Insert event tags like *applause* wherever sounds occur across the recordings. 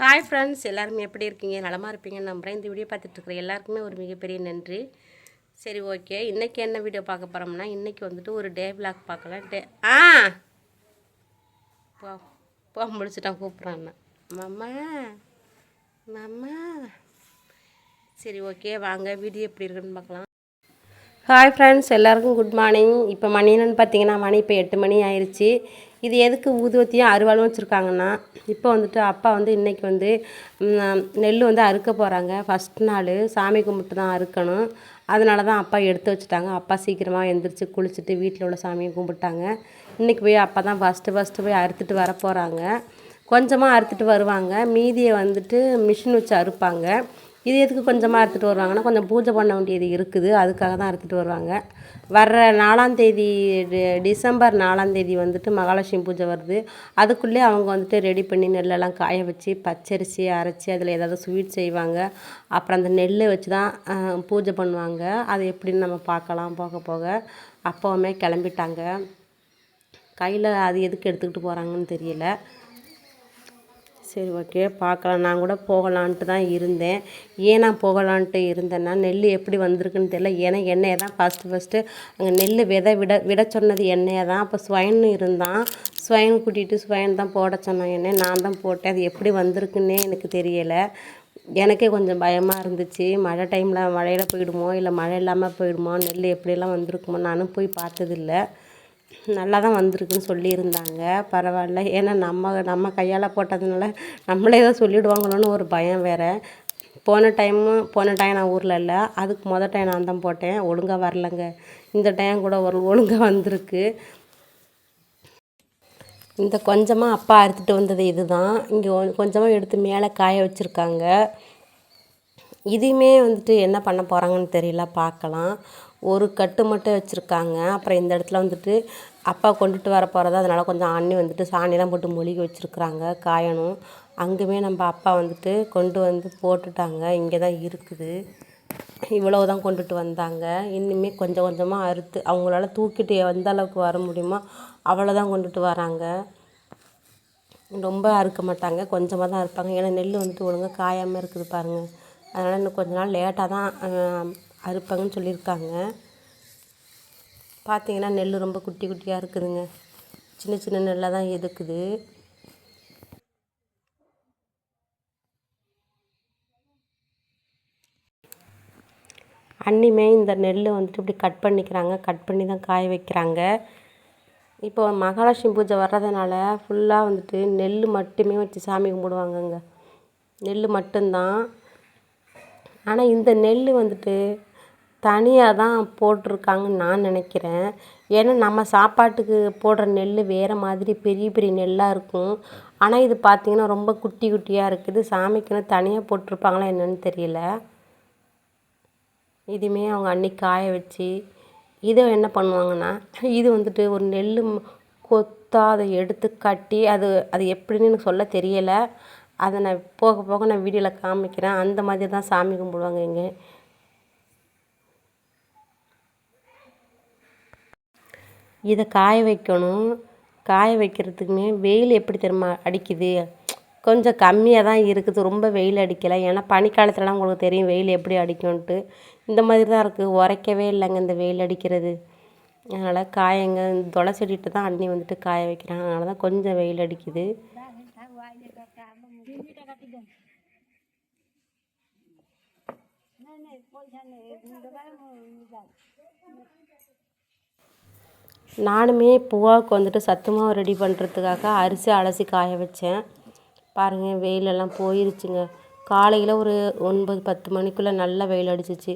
Hi friends எல்லாருமே எப்படி இருக்கீங்க? நலமாக இருப்பீங்கன்னு நம்புகிறேன் இந்த வீடியோ பார்த்துட்டு இருக்கிற எல்லாருக்குமே ஒரு மிகப்பெரிய நன்றி. சரி ஓகே இன்றைக்கி என்ன வீடியோ பார்க்க போகிறோம்னா இன்றைக்கி வந்துட்டு ஒரு டே விளாக் பார்க்கலாம். டே ஆ! போ போ முடிச்சுட்டான் கூப்பிட்றான் மாமா மாமா. சரி ஓகே வாங்க வீடியோ எப்படி இருக்குன்னு பார்க்கலாம். ஹாய் ஃப்ரெண்ட்ஸ் எல்லாருக்கும் குட் மார்னிங் இப்போ மணினு பார்த்தீங்கன்னா மணி இப்போ எட்டு மணி ஆயிடுச்சு இது எதுக்கு ஊதுவத்தியும் அருவாளும் வச்சுருக்காங்கன்னா இப்போ வந்துட்டு அப்பா வந்து இன்றைக்கி வந்து நெல் வந்து அறுக்க போகிறாங்க ஃபஸ்ட் நாள் சாமி கும்பிட்டு தான் அறுக்கணும். அதனால தான் அப்பா எடுத்து வச்சுட்டாங்க. அப்பா சீக்கிரமாக எழுந்திரிச்சு குளிச்சுட்டு வீட்டில் உள்ள சாமியை கும்பிட்டாங்க. இன்றைக்கி போய் அப்பா தான் ஃபஸ்ட்டு ஃபஸ்ட்டு போய் அறுத்துட்டு வர போகிறாங்க கொஞ்சமாக அறுத்துட்டு வருவாங்க. மீதியை வந்துட்டு மிஷின் வச்சு அறுப்பாங்க. இது எதுக்கு கொஞ்சமாக அறுத்துட்டு வருவாங்கன்னா கொஞ்சம் பூஜை பண்ண வேண்டியது இருக்குது. அதுக்காக தான் அறுத்துட்டு வருவாங்க. வர்ற நாலாந்தேதி டிசம்பர் நாலாந்தேதி வந்துட்டு மகாலட்சுமி பூஜை வருது. அதுக்குள்ளே அவங்க வந்துட்டு ரெடி பண்ணி நெல்லெல்லாம் காய வச்சு பச்சரிசி அரைச்சி அதில் ஏதாவது ஸ்வீட் செய்வாங்க. அப்புறம் அந்த நெல்லை வச்சு தான் பூஜை பண்ணுவாங்க. அது எப்படின்னு நம்ம பார்க்கலாம். போக போக அப்போவுமே கிளம்பிட்டாங்க. கையில் அது எதுக்கு எடுத்துக்கிட்டு போகிறாங்கன்னு தெரியல. சரி ஓகே பார்க்கலாம். நான் கூட போகலான்ட்டு தான் இருந்தேன். ஏன் நான் போகலான்ட்டு இருந்தேன்னா நெல் எப்படி வந்திருக்குன்னு தெரியல. ஏன்னா எண்ணெயை தான் ஃபஸ்ட்டு ஃபஸ்ட்டு அங்கே நெல் விதை விட விட சொன்னது எண்ணெயை தான். அப்போ ஸ்வயன் இருந்தான். ஸ்வைன் கூட்டிகிட்டு ஸ்வைன் தான் போட சொன்னான் எண்ணெய் நான் தான் போட்டேன். அது எப்படி வந்திருக்குன்னே எனக்கு தெரியலை. எனக்கே கொஞ்சம் பயமாக இருந்துச்சு. மழை டைமில் மழையில் போயிடுமோ இல்லை மழை இல்லாமல் போயிடுமோ நெல் எப்படியெல்லாம் வந்திருக்குமோ நானும் போய் பார்த்ததில்ல. நல்லா தான் வந்திருக்குன்னு சொல்லியிருந்தாங்க. பரவாயில்ல. ஏன்னா நம்ம நம்ம கையால் போட்டதுனால நம்மளே தான் சொல்லிவிடுவாங்களோன்னு ஒரு பயம் வேறு. போன டைமு போன டைம் நான் ஊரில் இல்லை. அதுக்கு மொதல் டைம் நான் தான் போட்டேன். ஒழுங்காக வரலங்க. இந்த டைம் கூட ஒரு ஒழுங்காக வந்திருக்கு. இந்த கொஞ்சமாக அப்பா அறுத்துட்டு வந்தது இதுதான். இங்கே கொஞ்சமாக எடுத்து மேலே காய வச்சுருக்காங்க. இதையுமே வந்துட்டு என்ன பண்ண போகிறாங்கன்னு தெரியல. பார்க்கலாம். ஒரு கட்டு மட்டும் வச்சுருக்காங்க. அப்புறம் இந்த இடத்துல வந்துட்டு அப்பா கொண்டுட்டு வர போகிறத அதனால் கொஞ்சம் அண்ணி வந்துட்டு சாணிலாம் போட்டு மொழிகி வச்சுருக்குறாங்க காயணும். அங்கேயுமே நம்ம அப்பா வந்துட்டு கொண்டு வந்து போட்டுட்டாங்க. இங்கே தான் இருக்குது. இவ்வளவு தான் கொண்டுட்டு வந்தாங்க. இன்னுமே கொஞ்சம் கொஞ்சமாக அறுத்து அவங்களால தூக்கிட்டு எந்த அளவுக்கு வர முடியுமோ அவ்வளோ தான் கொண்டுட்டு வராங்க. ரொம்ப அறுக்க மாட்டாங்க கொஞ்சமாக தான் அறுப்பாங்க. ஏன்னா நெல் வந்துட்டு ஒழுங்காக காயாமல் இருக்குது பாருங்கள் அதனால் இன்னும் கொஞ்ச நாள் லேட்டாக தான் அறுப்பாங்கன்னு சொல்லியிருக்காங்க. பார்த்தீங்கன்னா நெல் ரொம்ப குட்டி குட்டியாக இருக்குதுங்க. சின்ன சின்ன நெல்லாக தான் இருக்குது அன்னிமே இந்த நெல் வந்துட்டு இப்படி கட் பண்ணிக்கிறாங்க. கட் பண்ணி தான் காய வைக்கிறாங்க. இப்போ மகாலட்சுமி பூஜை வர்றதுனால ஃபுல்லாக வந்துட்டு நெல் மட்டுமே வச்சு சாமி கும்பிடுவாங்கங்க. நெல் மட்டும்தான். ஆனால் இந்த நெல் வந்துட்டு தனியாக தான் போட்டிருக்காங்கன்னு நான் நினைக்கிறேன். ஏன்னா நம்ம சாப்பாட்டுக்கு போடுற நெல் வேறு மாதிரி பெரிய பெரிய நெல்லாக இருக்கும். ஆனால் இது பார்த்திங்கன்னா ரொம்ப குட்டி குட்டியாக இருக்குது. சாமிக்குன்னு தனியாக போட்டிருப்பாங்களா என்னன்னு தெரியல. இதுவுமே அவங்க அன்னைக்கு காய வச்சு இதை என்ன பண்ணுவாங்கன்னா இது வந்துட்டு ஒரு நெல் கொத்தா அதை எடுத்து கட்டி அது அது எப்படின்னு எனக்கு சொல்ல தெரியலை. அதை நான் போக போக நான் வீடியோவில் காமிக்கிறேன். அந்த மாதிரி தான் சாமி கும்பிடுவாங்க இங்கே. இதை காய வைக்கணும். காய வைக்கிறதுக்குமே வெயில் எப்படி தெரியுமா அடிக்குது? கொஞ்சம் கம்மியாக தான் இருக்குது. ரொம்ப வெயில் அடிக்கலை. ஏன்னா பனிக்காலத்துலலாம் உங்களுக்கு தெரியும் வெயில் எப்படி அடிக்கும்ன்ட்டு. இந்த மாதிரி தான் இருக்குது உரைக்கவே இல்லைங்க இந்த வெயில் அடிக்கிறது. அதனால் காயங்க துளை செடிட்டு தான் அண்ணி வந்துட்டு காய வைக்கிறாங்க. அதனால தான் கொஞ்சம் வெயில் அடிக்குது. நானுமே புவாவுக்கு வந்துட்டு சத்து மாவு ரெடி பண்ணுறதுக்காக அரிசி அலசி காய வச்சேன். பாருங்கள் வெயிலெல்லாம் போயிருச்சுங்க. காலையில் ஒரு ஒன்பது பத்து மணிக்குள்ளே நல்லா வெயில் அடிச்சிச்சு.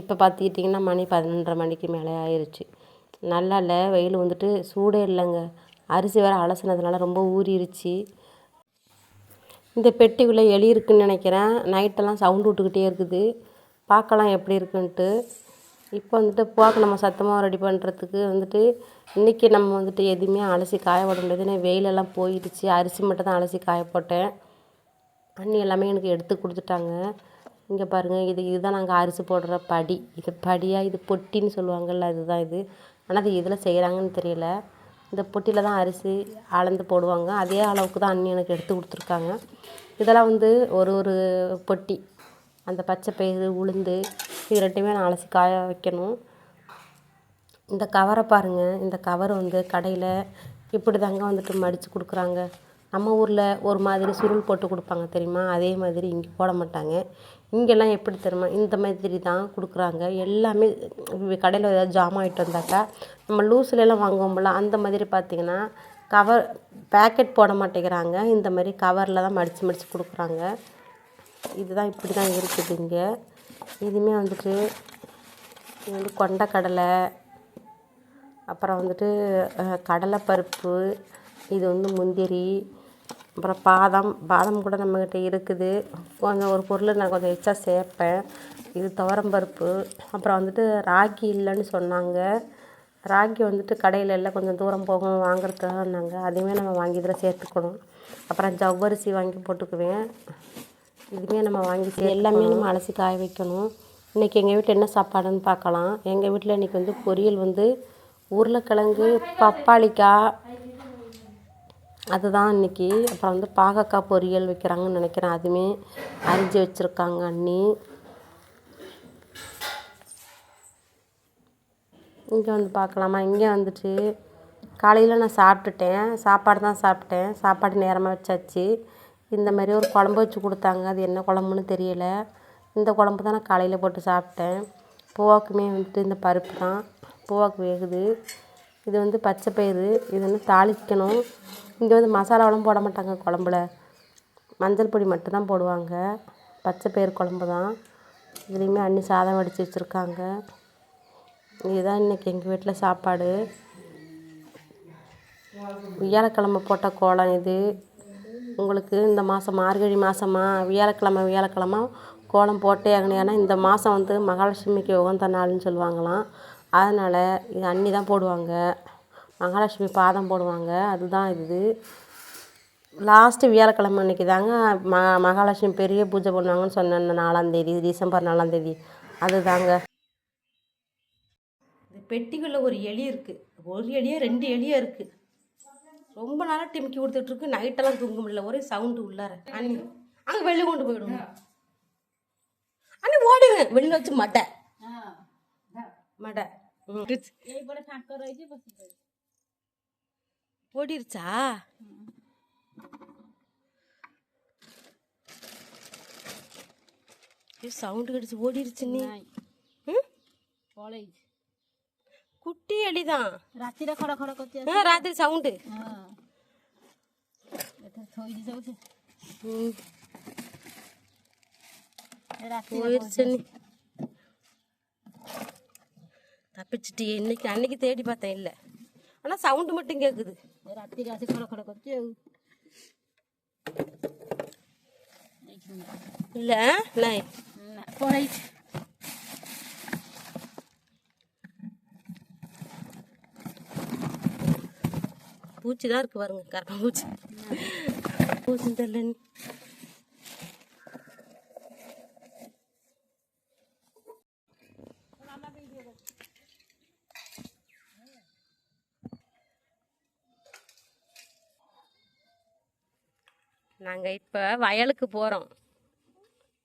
இப்போ பார்த்துக்கிட்டிங்கன்னா மணி பதினொன்றரை மணிக்கு மேலே ஆயிடுச்சு நல்லா இல்லை வெயில் வந்துட்டு சூடே இல்லைங்க. அரிசி வேறு அலசினதுனால ரொம்ப ஊறிடுச்சு இந்த பெட்டிக்குள்ளே எலி இருக்குன்னு நினைக்கிறேன். நைட்டெல்லாம் சவுண்டு விட்டுக்கிட்டே இருக்குது. பார்க்கலாம் எப்படி இருக்குன்ட்டு. இப்போ வந்துட்டு போக்கு நம்ம சத்தமாக ரெடி பண்ணுறதுக்கு வந்துட்டு இன்றைக்கி நம்ம வந்துட்டு எதுவுமே அலசி காய போட முடியாது. ஏன்னா வெயிலெல்லாம் போயிடுச்சு. அரிசி மட்டும் தான் அலசி காய போட்டேன். அண்ணி எல்லாமே எனக்கு எடுத்து கொடுத்துட்டாங்க. இங்கே பாருங்கள் இது இதுதான் நாங்கள் அரிசி போடுற படி. இது படியாக இது பொட்டின்னு சொல்லுவாங்கள்ல அதுதான் இது. ஆனால் அது இதில் செய்கிறாங்கன்னு தெரியல. இந்த பொட்டியில் தான் அரிசி அளந்து போடுவாங்க. அதே அளவுக்கு தான் அண்ணி எனக்கு எடுத்து கொடுத்துருக்காங்க. இதெல்லாம் வந்து ஒரு ஒரு பொட்டி. அந்த பச்சை பயிறு உளுந்து இது ரெண்டுமே நான் அலசி காய வைக்கணும். இந்த கவரை பாருங்கள் இந்த கவர் வந்து கடையில் இப்படி தாங்க வந்துட்டு மடித்து கொடுக்குறாங்க. நம்ம ஊரில் ஒரு மாதிரி சுருள் போட்டு கொடுப்பாங்க தெரியுமா? அதே மாதிரி இங்கே போட மாட்டாங்க. இங்கெல்லாம் எப்படி தெரியுமா? இந்த மாதிரி தான் கொடுக்குறாங்க. எல்லாமே கடையில் ஏதாவது ஜாமான் ஆகிட்டு வந்தாக்கா நம்ம லூஸ்லலாம் வாங்குவோம்ல அந்த மாதிரி பார்த்திங்கன்னா கவர் பேக்கெட் போட மாட்டேங்கிறாங்க. இந்த மாதிரி கவரில் தான் மடித்து மடித்து கொடுக்குறாங்க. இதுதான் இப்படி தான் இருக்குது இங்கே. இதுவுமே வந்துட்டு இது வந்து கொண்டக்கடலை அப்புறம் வந்துட்டு கடலைப்பருப்பு இது வந்து முந்திரி அப்புறம் பாதாம் பாதாம் கூட நம்மக்கிட்ட இருக்குது. கொஞ்சம் ஒரு பொருள் நான் கொஞ்சம் எச்சா சேர்ப்பேன். இது துவரம்பருப்பு அப்புறம் வந்துட்டு ராகி இல்லைன்னு சொன்னாங்க. ராகி வந்துட்டு கடையில் எல்லாம் கொஞ்சம் தூரம் போகணும் வாங்குறதுக்காக இருந்தாங்க அதையுமே நம்ம வாங்கி இதில் சேர்த்துக்கணும். அப்புறம் ஜவ்வரிசி வாங்கி போட்டுக்குவேன். இதுவுமே நம்ம வாங்கி எல்லாமே நம்ம அலசி காய வைக்கணும். இன்றைக்கி எங்கள் வீட்டில் என்ன சாப்பாடுன்னு பார்க்கலாம். எங்கள் வீட்டில் இன்றைக்கி வந்து பொரியல் வந்து உருளைக்கிழங்கு பப்பாளிக்காய் அதுதான் இன்றைக்கி அப்புறம் வந்து பாகக்காய் பொரியல் வைக்கிறாங்கன்னு நினைக்கிறேன். அதுவுமே அரிஞ்சு வச்சுருக்காங்க அண்ணி. இங்கே வந்து பார்க்கலாமா? இங்கே வந்துட்டு காலையில் நான் சாப்பிட்டுட்டேன். சாப்பாடு தான் சாப்பிட்டேன். சாப்பாடு நேரமாக வச்சாச்சு. இந்த மாதிரி ஒரு குழம்பு வச்சு கொடுத்தாங்க. அது என்ன குழம்புன்னு தெரியல. இந்த குழம்பு தான் நான் காலையில் போட்டு சாப்பிட்டேன். பூவாக்குமே வந்துட்டு இந்த பருப்பு தான். பூவாக்கு வேகுது. இது வந்து பச்சை பயிறு. இது வந்து தாளிக்கணும். இங்கே வந்து மசாலாவெலாம் போட மாட்டாங்க குழம்புல. மஞ்சள் பொடி மட்டும்தான் போடுவாங்க. பச்சை பயிறு குழம்பு தான். இதுலேயுமே அண்ணி சாதம் வடித்து வச்சுருக்காங்க. இதுதான் இன்றைக்கி எங்கள் வீட்டில் சாப்பாடு. வியாழக்கிழமை போட்ட கோலம் இது. உங்களுக்கு இந்த மாதம் மார்கழி மாதமா வியாழக்கிழம வியாழக்கிழம கோலம் போட்டே ஆகணும் ஏன்னா இந்த மாதம் வந்து மகாலட்சுமிக்கு உகந்த நாள்னு சொல்லுவாங்களாம். அதனால் இது அண்ணி தான் போடுவாங்க. மகாலட்சுமி பாதம் போடுவாங்க. அதுதான் இது. லாஸ்ட்டு வியாழக்கிழமை அன்றைக்கி தாங்க ம மகாலட்சுமி பெரிய பூஜை பண்ணுவாங்கன்னு சொன்னேன் நாலாந்தேதி டிசம்பர் நாலாந்தேதி அதுதாங்க இந்த பெட்டிக்குள்ளே ஒரு எலி இருக்குது ஒரு எலியோ ரெண்டு எலியோ இருக்குது ரொம்ப நாளாக டிமிக்கி கொடுத்துட்ருக்கு. நைட்டெல்லாம் தூங்க முடியல. ஒரே சவுண்டு உள்ளார. அண்ணி அங்கே வெளியே கொண்டு போயிடுங்க. அண்ணி ஓடுங்க. வெளியில் வச்சு மட்டை மட்டை. ஓடிருச்சா? சவுண்டு கடிச்சு ஓடிருச்சு நீ. ம்? குட்டி அடிதான் রাতিরে খড় கட করতে আছে হ্যাঁ রাতে সাউন্ড হ্যাঁ এটা থই দি যাচ্ছে হুম ராத்திரி தப்பிச்சிட்டு இன்னைக்கு அன்னைக்கு தேடி பார்த்தேன் இல்லை. ஆனால் சவுண்டு மட்டும் கேட்குது ராத்திரி ராசி கட கொட கொச்சு இல்லை இல்லை. போனாயிட்டு பூச்சி தான் இருக்கு பாருங்க கரப்பா பூச்சி. பூச்சி தெரியல. நாங்கள் இப்போ வயலுக்கு போகிறோம்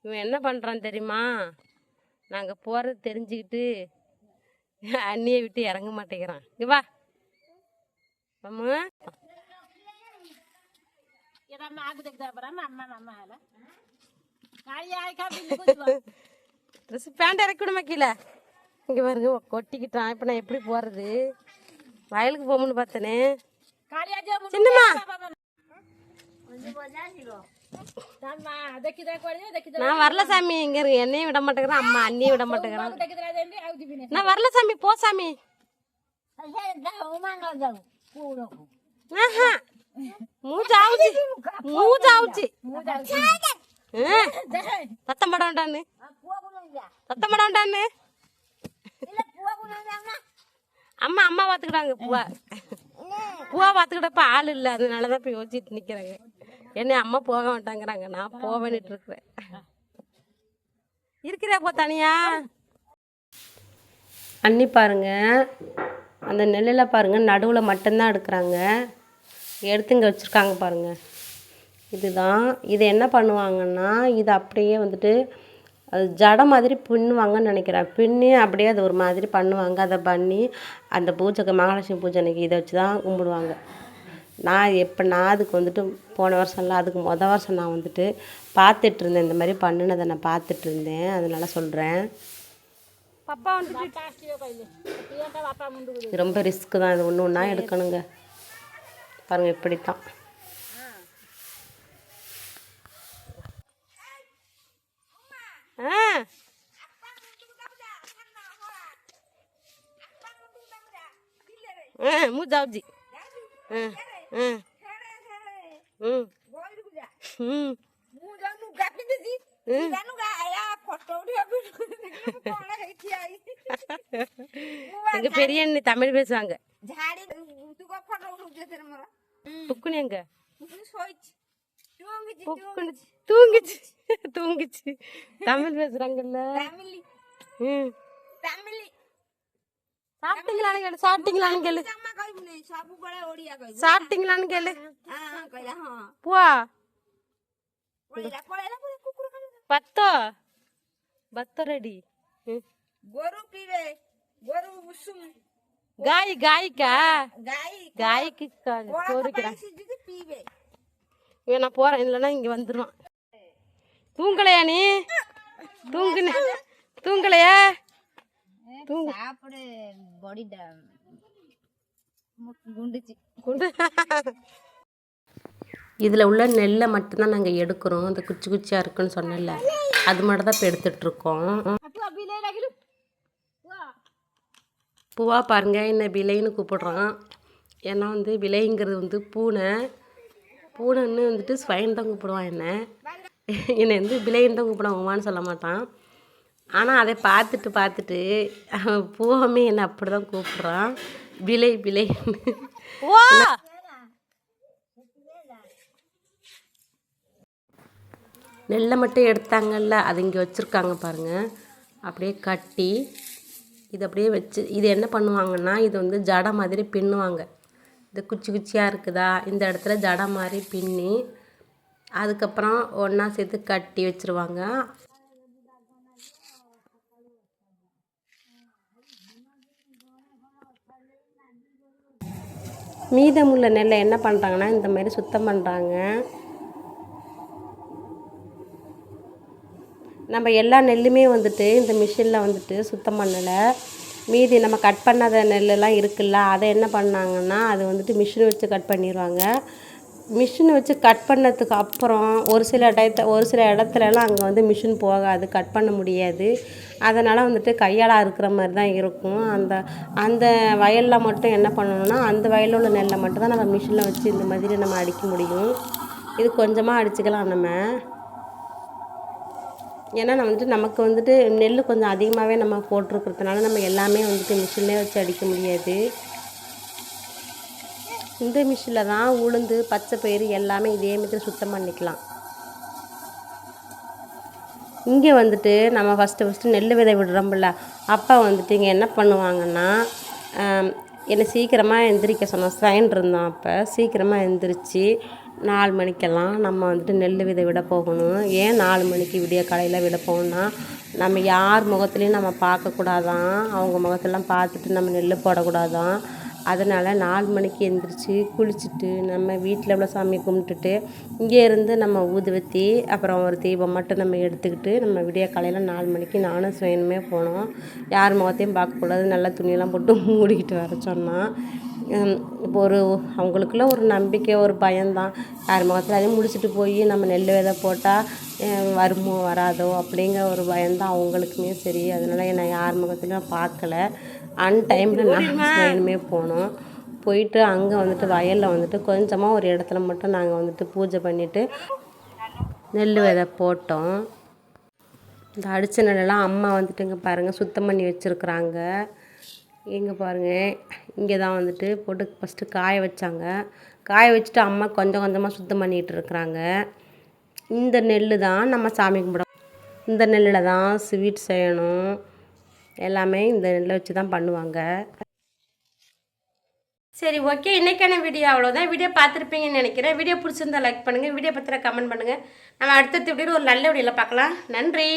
இவன் என்ன பண்ணுறான் தெரியுமா? நாங்கள் போகிறது தெரிஞ்சுக்கிட்டு அண்ணியை விட்டு இறங்க மாட்டேங்கிறான். இங்கே வா. అమ్మ பேண்ட் இறக்கிவிடுமா கீழே இங்கே பாருங்க கொட்டிக்கிட்டான் இப்போ நான் எப்படி போகிறது வயலுக்கு போகணும்னு பார்த்தேனே நான் வரல சாமி இங்க இருக்கு என்னையும் விட மாட்டேங்கிறேன் அம்மா அண்ணியும் விட மாட்டேங்கிறான் நான் வரல சாமி போ சாமி ஆஹா மூச்சு ஆவுச்சு மூச்சு ஆவுச்சு ஆ, சத்தம் பட வேண்டான்னு சத்தம் பட அம்மா அம்மா பார்த்துக்கிட்டாங்க பூவா பூவா பார்த்துக்கிட்டப்ப ஆள் இல்லை அதனால தான் இப்போ யோசிச்சுட்டு நிற்கிறாங்க என்ன அம்மா போக மாட்டாங்கிறாங்க நான் போவேன்னுட்டு இருக்கிறேன் இருக்கிறியா போ தனியா அண்ணி பாருங்க அந்த நெல்லில் பாருங்கள் நடுவில் மட்டும்தான் எடுக்கிறாங்க. எடுத்து இங்கே வச்சுருக்காங்க பாருங்கள் இதுதான். இது என்ன பண்ணுவாங்கன்னா இது அப்படியே வந்துட்டு அது ஜடை மாதிரி பின்னுவாங்கன்னு நினைக்கிறேன். பின்னி அப்படியே அது ஒரு மாதிரி பண்ணுவாங்க. அதை பண்ணி அந்த பூஜைக்கு மகாலட்சுமி பூஜை அன்னைக்கு இதை வச்சு தான் கும்பிடுவாங்க. நான் எப்போ நான் அதுக்கு வந்துட்டு போன வருஷம்லாம் அதுக்கு மொதல் வருஷம் நான் வந்துட்டு பார்த்துட்டு இருந்தேன். இந்த மாதிரி பண்ணினதை நான் பார்த்துட்டு இருந்தேன். சொல்கிறேன் ரொம்ப ரிஸ்க்கு தான் இது ஒன்று ஒன்றா எடுக்கணுங்க பாருங்கள் இப்படி தான் ஆ ஆ ମୁଁ ଯାଉଛି ହଁ ହଁ ହୁଁ ହୁଁ ମୁଁ ଜାଣୁ ଗାପି ଦେବି ଜାଣୁ ଗାୟା ଫଟୋ ଉଠେଇବା କଣ ହେଇଛି ଆଇ *laughs* எங்க பெரிய அண்ணி தமிழ் பேசுவாங்க. புக்குனு எங்க? தூங்குச்சு தூங்குச்சு. *laughs* தமிழ் பேசுறாங்கல்ல. சாப்பிட்டீங்களான்னு கேளு சாப்பிட்டீங்களான்னு கேளு. சாப்பிட்டீங்களான்னு கேளு. புவா பத்தோ? பத்தோ ரெடி. ம். গরু পিবে গরু উসুম গাই গাইக்கா গাইக்கு கோரிக்கிறான் இவன் நான் போறேன் இல்லைன்னா இங்க வந்துடுவான் தூங்கலையா நீ? தூங்குன தூங்கலையா? தூங்கு. சாப்பிடு பாடி குண்டுச்சு. குண்டு. இதில் உள்ள நெல்லை மட்டும்தான் நாங்கள் எடுக்கிறோம். அந்த குச்சி குச்சியாக இருக்குன்னு சொன்னல அது மட்டும் தான் இப்போ எடுத்துட்ருக்கோம் பூவா பாருங்க என்ன விலைன்னு கூப்பிடுறான். ஏன்னா வந்து விலைங்கிறது வந்து பூனை. பூனைன்னு வந்துட்டு ஸ்வைன் தான் கூப்பிடுவான் என்ன. என்னை வந்து விலைன்னு தான் கூப்பிடுவான் உமான்னு சொல்ல மாட்டான். ஆனால் அதை பார்த்துட்டு பார்த்துட்டு பூவமே என்னை அப்படி தான் கூப்பிட்றான். விலை விலைன்னு நெல்லை மட்டும் எடுத்தாங்கல்ல அது இங்கே வச்சுருக்காங்க பாருங்கள் அப்படியே கட்டி இது அப்படியே வச்சு இது என்ன பண்ணுவாங்கன்னா இது வந்து ஜடை மாதிரி பின்னுவாங்க. இந்த குச்சி குச்சியாக இருக்குதா? இந்த இடத்துல ஜடை மாதிரி பின்னி அதுக்கப்புறம் ஒன்றா சேர்த்து கட்டி வச்சுருவாங்க. மீதமுள்ள நெல்லை என்ன பண்ணுறாங்கன்னா இந்த மாதிரி சுத்தம் பண்ணுறாங்க நம்ம எல்லா நெல்லுமே வந்துட்டு இந்த மிஷினில் வந்துட்டு சுத்தம் பண்ணலை. மீதி நம்ம கட் பண்ணாத நெல்லெல்லாம் இருக்குல்ல அதை என்ன பண்ணாங்கன்னா அது வந்துட்டு மிஷின் வச்சு கட் பண்ணிடுவாங்க மிஷின் வச்சு கட் பண்ணதுக்கு அப்புறம் ஒரு சில டயத்தை ஒரு சில இடத்துலலாம் அங்கே வந்து மிஷின் போகாது கட் பண்ண முடியாது. அதனால் வந்துட்டு கையால் அறுக்கிற மாதிரி தான் இருக்கும். அந்த அந்த வயலில் மட்டும் என்ன பண்ணணும்னா அந்த வயலில் உள்ள நெல்லை மட்டும் தான் நம்ம மிஷினில் வச்சு இந்த மாதிரி நம்ம அடிக்க முடியும். இது கொஞ்சமாக அடிச்சுக்கலாம் நம்ம. ஏன்னா நான் வந்துட்டு நமக்கு வந்துட்டு நெல் கொஞ்சம் அதிகமாகவே நம்ம போட்டிருக்கிறதுனால நம்ம எல்லாமே வந்துட்டு மிஷின்லேயே வச்சு அடிக்க முடியாது. இந்த மிஷினில் தான் உளுந்து பச்சை பயிறு எல்லாமே இதே மாதிரி சுத்தம் பண்ணிக்கலாம். இங்கே வந்துட்டு நம்ம ஃபஸ்ட்டு ஃபஸ்ட்டு நெல் விதை விடுறோம்ல அப்பா வந்துட்டு இங்கே என்ன பண்ணுவாங்கன்னா என்னை சீக்கிரமாக எந்திரிக்க சொன்னோம் ஸ்ட்ரெயின் இருந்தோம் அப்போ. சீக்கிரமாக எந்திரிச்சு நாலு மணிக்கெல்லாம் நம்ம வந்துட்டு நெல் விதை விட போகணும். ஏன் நாலு மணிக்கு விடிய காலையில் விட போகணும்னா நம்ம யார் முகத்துலையும் நம்ம பார்க்கக்கூடாதான். அவங்க முகத்தெல்லாம் பார்த்துட்டு நம்ம நெல் போடக்கூடாதான். அதனால் நாலு மணிக்கு எந்திரிச்சு குளிச்சுட்டு நம்ம வீட்டில் உள்ள சாமி கும்பிட்டுட்டு இங்கே இருந்து நம்ம ஊதுவத்தி அப்புறம் ஒரு தீபம் மட்டும் நம்ம எடுத்துக்கிட்டு நம்ம விடிய காலையில் நாலு மணிக்கு நானும் சுயனுமே போனோம். யார் முகத்தையும் பார்க்கக்கூடாது நல்லா துணியெல்லாம் போட்டு *laughs* மூடிக்கிட்டு வர சொன்னான் இப்போ ஒரு அவங்களுக்குள்ள ஒரு நம்பிக்கை ஒரு பயம்தான் யார் முகத்தில் அதையும் முடிச்சுட்டு போய் நம்ம நெல் விதை போட்டால் வருமோ வராதோ அப்படிங்கிற ஒரு பயம்தான் அவங்களுக்குமே சரி. அதனால் என்னை யார் முகத்துலையும் பார்க்கல. அன் டைமில் நான் வேணுமே போனோம். போயிட்டு அங்கே வந்துட்டு வயலில் வந்துட்டு கொஞ்சமாக ஒரு இடத்துல மட்டும் நாங்கள் வந்துட்டு பூஜை பண்ணிவிட்டு நெல் விதை போட்டோம். இந்த அடித்த நெல்லெல்லாம் அம்மா வந்துட்டு இங்கே பாருங்கள் சுத்தம் பண்ணி வச்சுருக்குறாங்க. இங்கே பாருங்கள் இங்கே தான் வந்துட்டு போட்டு ஃபஸ்ட்டு காய வச்சாங்க. காய வச்சுட்டு அம்மா கொஞ்சம் கொஞ்சமாக சுத்தம் பண்ணிகிட்டு இருக்கிறாங்க. இந்த நெல் தான் நம்ம சாமி கும்பிட இந்த நெல்லில் தான் ஸ்வீட் செய்யணும். எல்லாமே இந்த நெல்லை வச்சு தான் பண்ணுவாங்க. சரி ஓகே இன்னைக்கான வீடியோ அவ்வளோதான் வீடியோ பார்த்துருப்பீங்கன்னு நினைக்கிறேன். வீடியோ பிடிச்சிருந்தா லைக் பண்ணுங்கள் வீடியோ பற்றின கமெண்ட் பண்ணுங்கள் நம்ம அடுத்தடுத்த வீடியோ ஒரு நல்ல வீடியோவில் பார்க்கலாம். நன்றி.